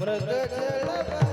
ਮਰਗ ਜਲ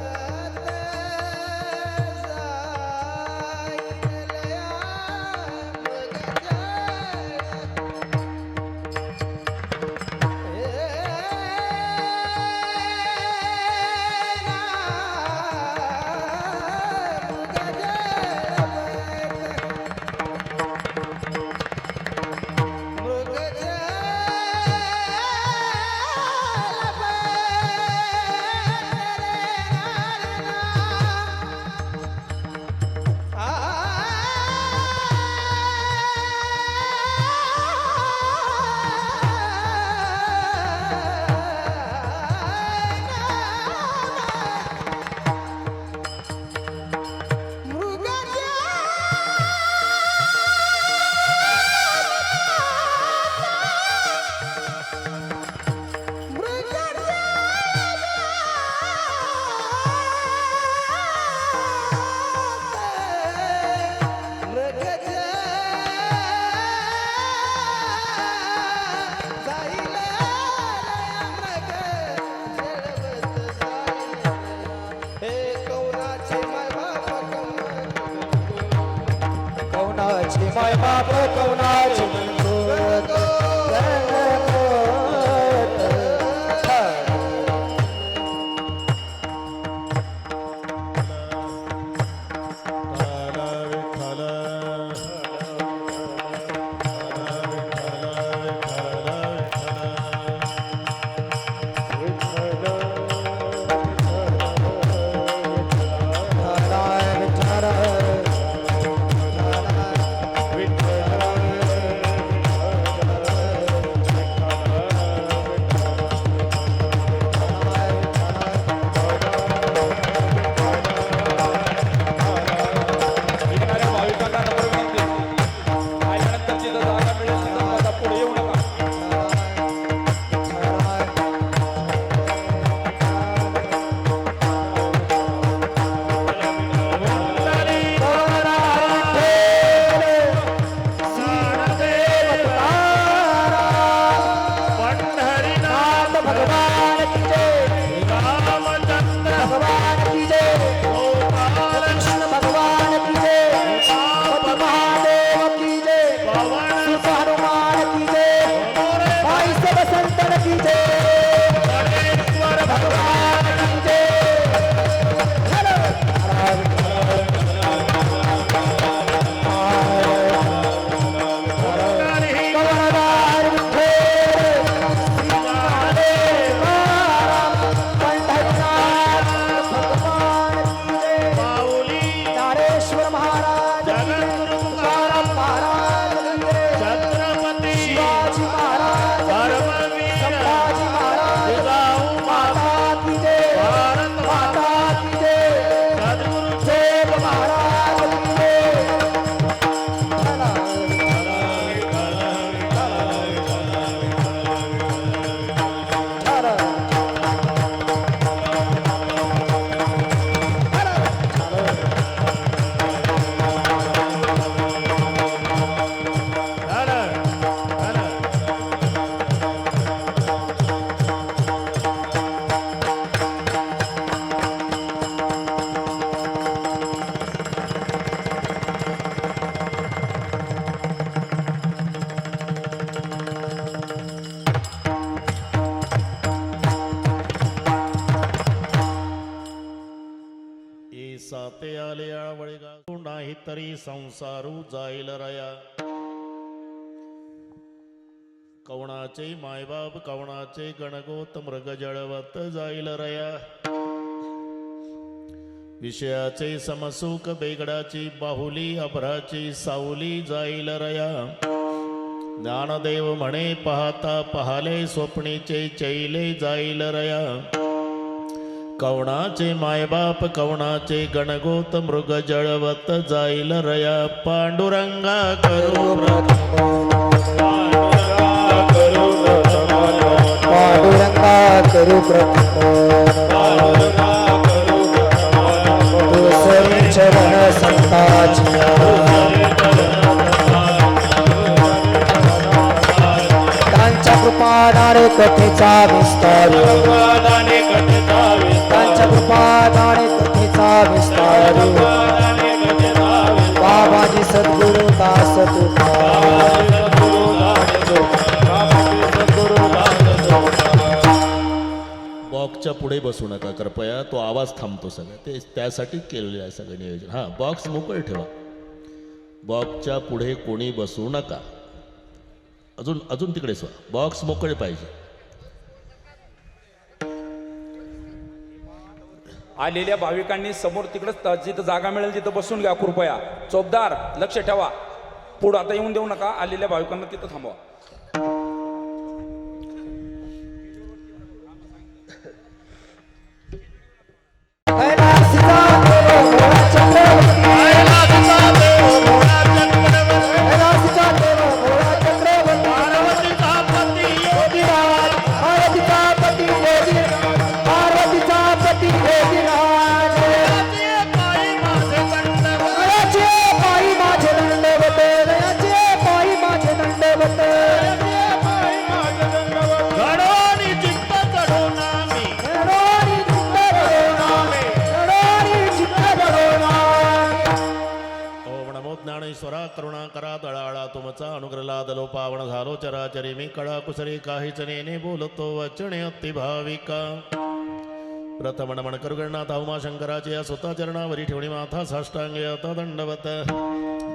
নাচ ময় বাপ কৌ নাচ साते आले आळवळेगा नाही तरी संसारू जाईल रया. कवणाचे मायबाप कवणाचे गणगोत मृग जळवत जाईल रया. विषयाचे समसुख बेगडाची बाहुली अभराची सावली जाईल रया. ज्ञानदेव म्हणे पाहता पहाले स्वप्नीचे चैले जाईल रया. कवणाचे मायबाप कवणाचे गणगोत मृग जळवत जाईल रया. पांडुरंगा करू पांडुरंगा करू चरण संताची त्यांच्या कथेचा विस्तार. बॉक्सच्या पुढे बसू नका कृपया. तो आवाज थांबतो सगळं. ते त्यासाठी केलेलं आहे सगळं नियोजन. हां बॉक्स मोकळ ठेवा. बॉक्सच्या पुढे कोणी बसू नका. अजून अजून तिकडे स्वा बॉक्स मोकळे पाहिजे. आलेल्या भाविकांनी समोर तिकडंच जिथं जागा मिळेल तिथं बसून घ्या कृपया. चोपदार लक्ष ठेवा. पुढं आता येऊन देऊ नका. आलेल्या भाविकांना तिथं थांबवा. ज्ञानेश्वरा करुणा करा दळाळा तुमचा अनुग्रला दलो पावन झालो चराचरी मी कळा कुसरी काहीच नेने बोलतो वचने अतिभाविका. प्रथम नमन करुगणनाथ उमा शंकराचे या स्वतः चरणावरी ठेवणी माथा साष्टांगे आता दंडवत.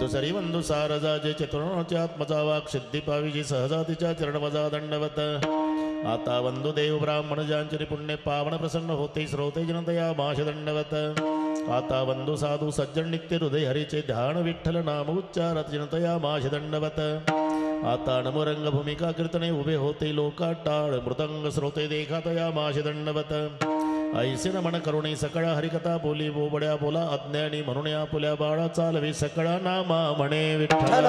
दुसरी बंधू सारजाचे चतुर्णाच्या आत्मजा वाक सिद्धी पावीजी चरण चरणवजा दंडवत. आता बंधु देव ब्राह्मण ज्यांचे पुण्य पावन प्रसन्न होते श्रोते जनतया माश दंडवत आता वंदू साधू सज्जन नित्य हृदय हरीचे ध्यान विठ्ठल नाम उच्चारत जनतया माश दंडवत आता नमरंग भूमिका कीर्तने उभे होते लोका टाळ मृदंग स्रोते देखातया माश दंडवत ऐसे नमन करुणी सकळा हरिकथा बोली बोबड्या बोला अज्ञानी म्हणून या पुल्या बाळा चालवी सकळा नामा म्हणे विठ्ठल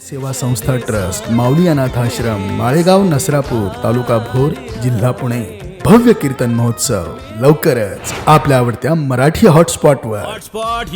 सेवा संस्था ट्रस्ट माऊली अनाथ आश्रम माळेगाव नसरापूर तालुका भोर जिल्हा पुणे. भव्य कीर्तन महोत्सव लवकरच आपल्या आवडत्या मराठी हॉटस्पॉटवर हॉटस्पॉट